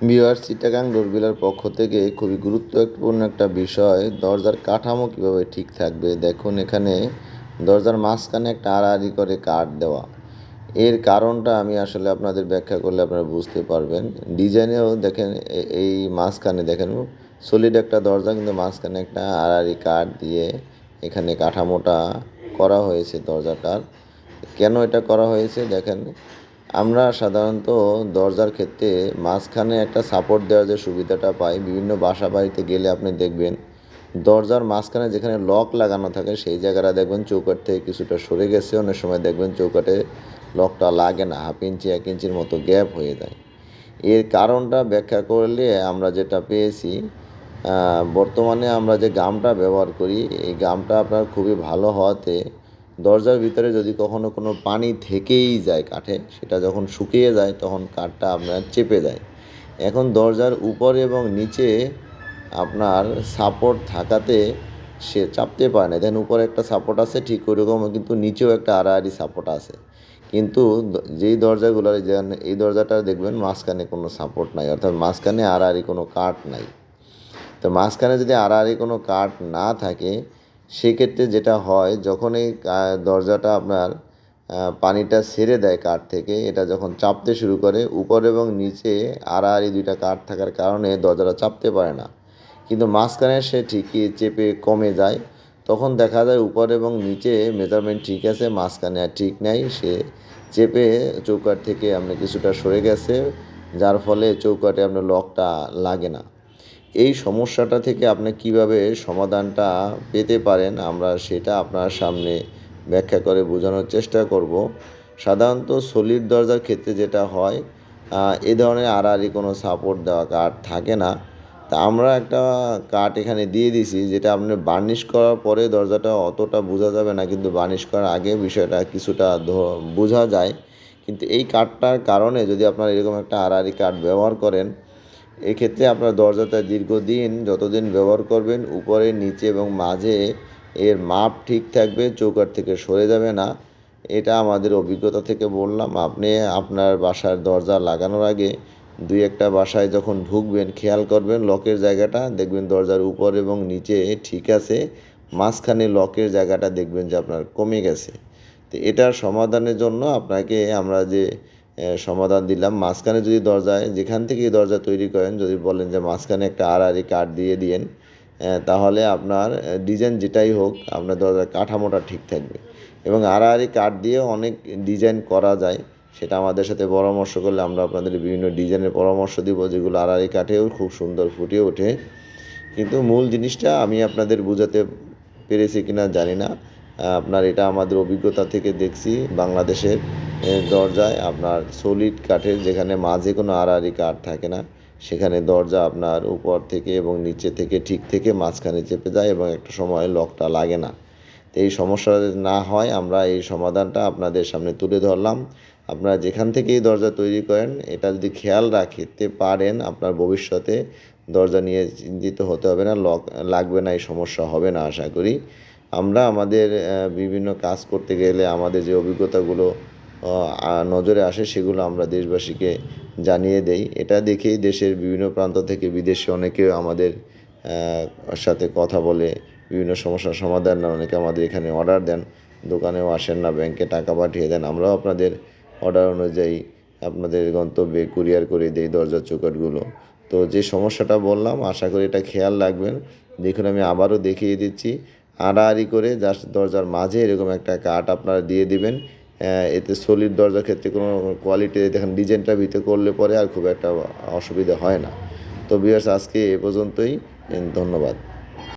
বিহার চিটাগাং ডোরবিলার পক্ষ থেকে খুবই গুরুত্বপূর্ণ একটা বিষয়, দরজার কাঠামো কীভাবে ঠিক থাকবে? দেখুন, এখানে দরজার মাঝখানে একটা আড়াআড়ি করে কাঠ দেওয়া। এর কারণটা আমি আসলে আপনাদের ব্যাখ্যা করলে আপনারা বুঝতে পারবেন। ডিজাইনেও দেখেন এই মাঝখানে দেখেন সলিড একটা দরজা, কিন্তু মাঝখানে একটা আড়াআড়ি কাঠ দিয়ে এখানে কাঠামোটা করা হয়েছে দরজাটার। কেন এটা করা হয়েছে? দেখেন আমরা সাধারণত দরজার ক্ষেত্রে মাঝখানে একটা সাপোর্ট দেওয়ার যে সুবিধাটা পাই, বিভিন্ন বাসা বাড়িতে গেলে আপনি দেখবেন দরজার মাঝখানে যেখানে লক লাগানো থাকে, সেই জায়গাটা দেখবেন চৌকাট থেকে কিছুটা সরে গেছে। অনেক সময় দেখবেন চৌকাটে লকটা লাগে না, হাফ ইঞ্চি, এক ইঞ্চির মতো গ্যাপ হয়ে যায়। এর কারণটা ব্যাখ্যা করলে আমরা যেটা পেয়েছি বর্তমানে আমরা যে গামটা ব্যবহার করি, এই গামটা আপনার খুবই ভালো হওয়াতে দরজার ভিতরে যদি কখনো কোনো পানি থেকেই যায় কাঠে, সেটা যখন শুকিয়ে যায় তখন কাঠটা আপনার চেপে যায়। এখন দরজার উপরে এবং নিচে আপনার সাপোর্ট থাকাতে সে চাপতে পারে না। দেন উপরে একটা সাপোর্ট আছে, ঠিক ওইরকম কিন্তু নিচেও একটা আড়াআড়ি সাপোর্ট আছে। কিন্তু যেই দরজাগুলো যেন এই দরজাটা দেখবেন মাঝখানে কোনো সাপোর্ট নাই, অর্থাৎ মাঝখানে আড়াআড়ি কোনো কাঠ নাই। তো মাঝখানে যদি আড়াআড়ি কোনো কাঠ না থাকে সেক্ষেত্রে যেটা হয়, যখন এই দরজাটা আপনার পানিটা ছেড়ে দেয় কাঠ থেকে, এটা যখন চাপতে শুরু করে, উপর এবং নিচে আড়াআড়ি দুইটা কাঠ থাকার কারণে দরজাটা চাপতে পারে না। কিন্তু মাঝখানে সে ঠিকই চেপে কমে যায়, তখন দেখা যায় উপর এবং নিচে মেজারমেন্ট ঠিক আছে, মাঝখানে আর ঠিক নাই, সে চেপে চৌকাঠ থেকে আপনি কিছুটা সরে গেছে, যার ফলে চৌকাঠে আপনার লকটা লাগে না। এই সমস্যাটা থেকে আপনি কীভাবে সমাধানটা পেতে পারেন, আমরা সেটা আপনার সামনে ব্যাখ্যা করে বোঝানোর চেষ্টা করব। সাধারণত সলিড দরজার ক্ষেত্রে যেটা হয় এ ধরনের আড়াআড়ি কোনো সাপোর্ট দেওয়া কাঠ থাকে না। তা আমরা একটা কাঠ এখানে দিয়ে দিছি, যেটা আপনি বার্নিশ করার পরে দরজাটা অতটা বোঝা যাবে না, কিন্তু বার্নিশ করার আগে বিষয়টা কিছুটা বোঝা যায়। কিন্তু এই কাঠটার কারণে যদি আপনার এরকম একটা আড়াআড়ি কাঠ ব্যবহার করেন এক্ষেত্রে আপনার দরজাটা দীর্ঘদিন যতদিন ব্যবহার করবেন, উপরে, নিচে এবং মাঝে এর মাপ ঠিক থাকবে, চৌকাঠ থেকে সরে যাবে না। এটা আমাদের অভিজ্ঞতা থেকে বললাম, আপনি আপনার বাসার দরজা লাগানোর আগে দুই একটা বাসায় যখন ঢুকবেন, খেয়াল করবেন লকের জায়গাটা, দেখবেন দরজার উপর এবং নিচে ঠিক আছে, মাঝখানে লকের জায়গাটা দেখবেন যে আপনার কমে গেছে। তো এটার সমাধানের জন্য আপনাকে আমরা যে সমাধান দিলাম। মাঝখানে যদি দরজায়, যেখান থেকে দরজা তৈরি করেন, যদি বলেন যে মাঝখানে একটা আড়াআড়ি কাঠ দিয়ে দিয়েন তাহলে আপনার ডিজাইন যেটাই হোক, আপনার দরজার কাঠামোটা ঠিক থাকবে। এবং আড়াআড়ি কাঠ দিয়ে অনেক ডিজাইন করা যায়, সেটা আমাদের সাথে পরামর্শ করলে আমরা আপনাদের বিভিন্ন ডিজাইনের পরামর্শ দিব, যেগুলো আড়াআড়ি কাঠেও খুব সুন্দর ফুটে ওঠে। কিন্তু মূল জিনিসটা আমি আপনাদের বোঝাতে পেরেছি কিনা জানি না। আপনার এটা আমাদের অভিজ্ঞতা থেকে দেখছি বাংলাদেশের দরজায় আপনার সলিড কাঠের যেখানে মাঝে কোনো আড়াআড়ি কাঠ থাকে না, সেখানে দরজা আপনার উপর থেকে এবং নিচে থেকে ঠিক থেকে মাঝখানে চেপে যায় এবং একটা সময় লকটা লাগে না। তো এই সমস্যা না হয় আমরা এই সমাধানটা আপনাদের সামনে তুলে ধরলাম। আপনারা যেখান থেকেই দরজা তৈরি করেন, এটা যদি খেয়াল রাখতে পারেন, আপনার ভবিষ্যতে দরজা নিয়ে চিন্তিত হতে হবে না, লক লাগবে না, এই সমস্যা হবে না, আশা করি। আমরা আমাদের বিভিন্ন কাজ করতে গেলে আমাদের যে অভিজ্ঞতাগুলো নজরে আসে সেগুলো আমরা দেশবাসীকে জানিয়ে দেই। এটা দেখেই দেশের বিভিন্ন প্রান্ত থেকে বিদেশে অনেকে আমাদের সাথে কথা বলে, বিভিন্ন সমস্যার সমাধান নেন অনেকে আমাদের এখানে অর্ডার দেন, দোকানেও আসেন না ব্যাংকে টাকা পাঠিয়ে দেন। আমরাও আপনাদের অর্ডার অনুযায়ী আপনাদের গন্তব্যে কুরিয়ার করে দেই দরজার চৌকাঠগুলো। তো যে সমস্যাটা বললাম, আশা করি এটা খেয়াল রাখবেন। দেখুন, আমি আবারও দেখিয়ে দিচ্ছি আড়াআড়ি করে জাস্ট দরজার মাঝে এরকম একটা কাঠ আপনারা দিয়ে দিবেন। এতে সলিড দরজার ক্ষেত্রে কোনো কোয়ালিটি দেখেন ডিজাইনটা ভিতরে করলে পরে আর খুব একটা অসুবিধা হয় না। তো বিয়ার্স আজকে এ পর্যন্তই। ধন্যবাদ।